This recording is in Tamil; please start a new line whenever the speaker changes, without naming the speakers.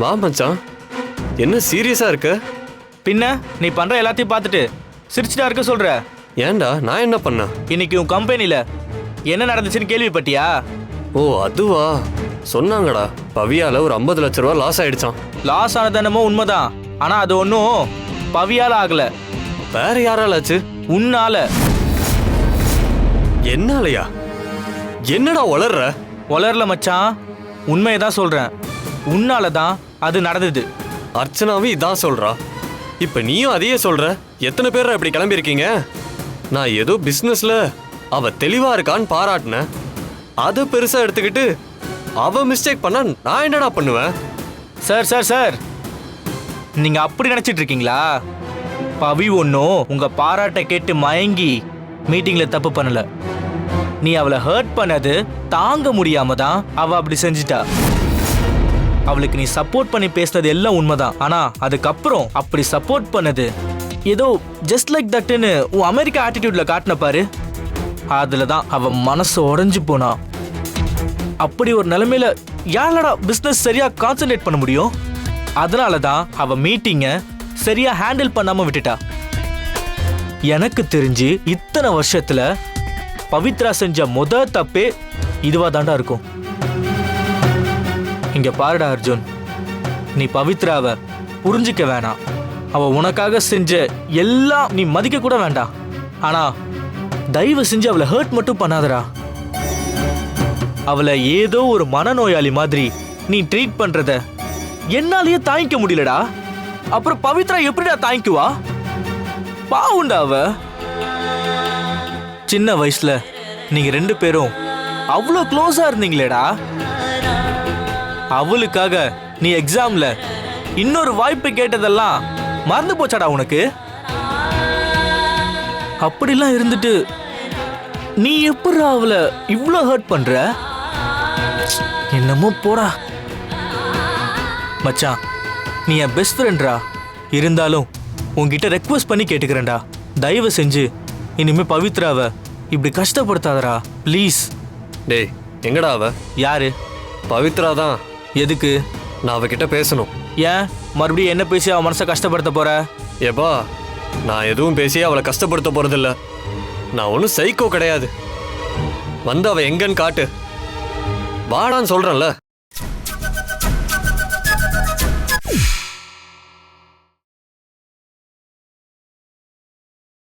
வா மச்சான். என்ன சீரியஸா இருக்க?
பின்ன நீ பண்ற எல்லாத்தையும் பார்த்துட்டு சிரிச்சுட்டா இருக்க சொல்ற?
ஏன்டா நான் என்ன பண்ணேன்?
இன்னைக்கு உன் கம்பெனில என்ன நடந்துச்சுன்னு கேள்விப்பட்டியா?
ஓ அதுவா? சொன்னாங்கடா பவியால ஒரு ஐம்பது லட்ச ரூபா லாஸ் ஆயிடுச்சான்
லாஸ் ஆனது என்னமோ உண்மைதான். ஆனா அது ஒன்றும் பவியால ஆகல.
வேற யாராலாச்சு?
உன்னால.
என்னாலயா? என்னடா வளர்ற
வளரல மச்சான். உண்மையை தான் சொல்றேன். உன்னால தான் அது நடந்தது.
அர்ச்சனாவும் இதான் சொல்றா. இப்ப நீயும் அதையே சொல்ற. எத்தனை பேர் இப்படி கிளம்பியிருக்கீங்க? நான் ஏதோ பிசினஸ்ல அவ தெளிவா இருக்கான்னு பாராட்டினேன். அதை பெருசா எடுத்துக்கிட்டு அவ மிஸ்டேக் பண்ணா நான் என்னடா பண்ணுவேன்?
சார் சார் சார் நீங்க அப்படி நினைச்சிட்டு இருக்கீங்களா? பவி ஒன்றும் உங்க பாராட்டை கேட்டு மயங்கி மீட்டிங்ல தப்பு பண்ணல. நீ அவளை ஹர்ட் பண்ணது தாங்க முடியாம தான் அவ அப்படி செஞ்சிட்டா. அவளுக்கு நீ சப்போர்ட் பண்ணி பேசுனது எல்லாம் உண்மைதான். ஆனா அதுக்கப்புறம் அப்படி சப்போர்ட் பண்ணது ஏதோ ஜஸ்ட் லைக் தட்டுன்னு உன் அமெரிக்கா ஆட்டிடியூட்ல காட்டின பாரு. அதுல தான் அவ மனசு உடஞ்சு போனா. அப்படி ஒரு நிலைமையில யாரடா பிஸ்னஸ் சரியா கான்சென்ட்ரேட் பண்ண முடியும்? அதனால தான் அவ மீட்டிங்கை சரியா ஹேண்டில் பண்ணாம விட்டுட்டா. எனக்கு தெரிஞ்சு இத்தனை வருஷத்துல பவித்ரா செஞ்ச முத தப்பே இதுவா தாண்டா இருக்கும். இங்க பாருடா அர்ஜுன். நீ பவித்ராவை புரிஞ்சிக்க வேணாம் அவ உனக்காக செஞ்ச எல்லாம் நீ மதிக்க கூட வேண்டாம் ஆனா தயவு செஞ்சு அவளை ஹர்ட் மட்டும் பண்ணாதடா. அவளை ஏதோ ஒரு மனநோயாளி மாதிரி நீ ட்ரீட் பண்றத என்னாலேயே தாங்கிக்க முடியலடா. அப்புறம் பவித்ரா எப்படிடா தாங்கிக்குவா? பாவுண்டா அவ. சின்ன வயசுல நீங்க ரெண்டு பேரும் அவ்வளோ க்ளோஸா இருந்தீங்களேடா. அவளுக்காக நீ எக்ஸாம்ல இன்னொரு வாய்ப்பு கேட்டதெல்லாம் மறந்து போச்சாடா உனக்கு? அப்படிலாம் இருந்துட்டு நீ எப்படி அவளை இவ்வளோ ஹர்ட் பண்ற? என்னமோ போடா. மச்சான் நீ என் பெஸ்ட் ஃப்ரெண்ட்ரா இருந்தாலும் உன்கிட்ட ரெக்வஸ்ட் பண்ணி கேட்டுக்கிறேன்டா. தயவு செஞ்சு இனிமே பவித்ராவை இப்படி கஷ்டப்படுத்தாதடா. ப்ளீஸ்
டேய் எங்கடா அவ?
யாரு?
பவித்ரா தான்.
எதுக்கு?
நான் அவகிட்ட பேசணும்.
ஏன்? மறுபடியும் என்ன பேசி அவன் மனசை கஷ்டப்படுத்த போற?
ஏப்பா நான் எதுவும் பேசி அவளை கஷ்டப்படுத்த போறதில்ல. நான் ஒன்றும் சைக்கோ கிடையாது. வந்து அவ எங்கன்னு காட்டு. வாடான்னு சொல்றேன்ல.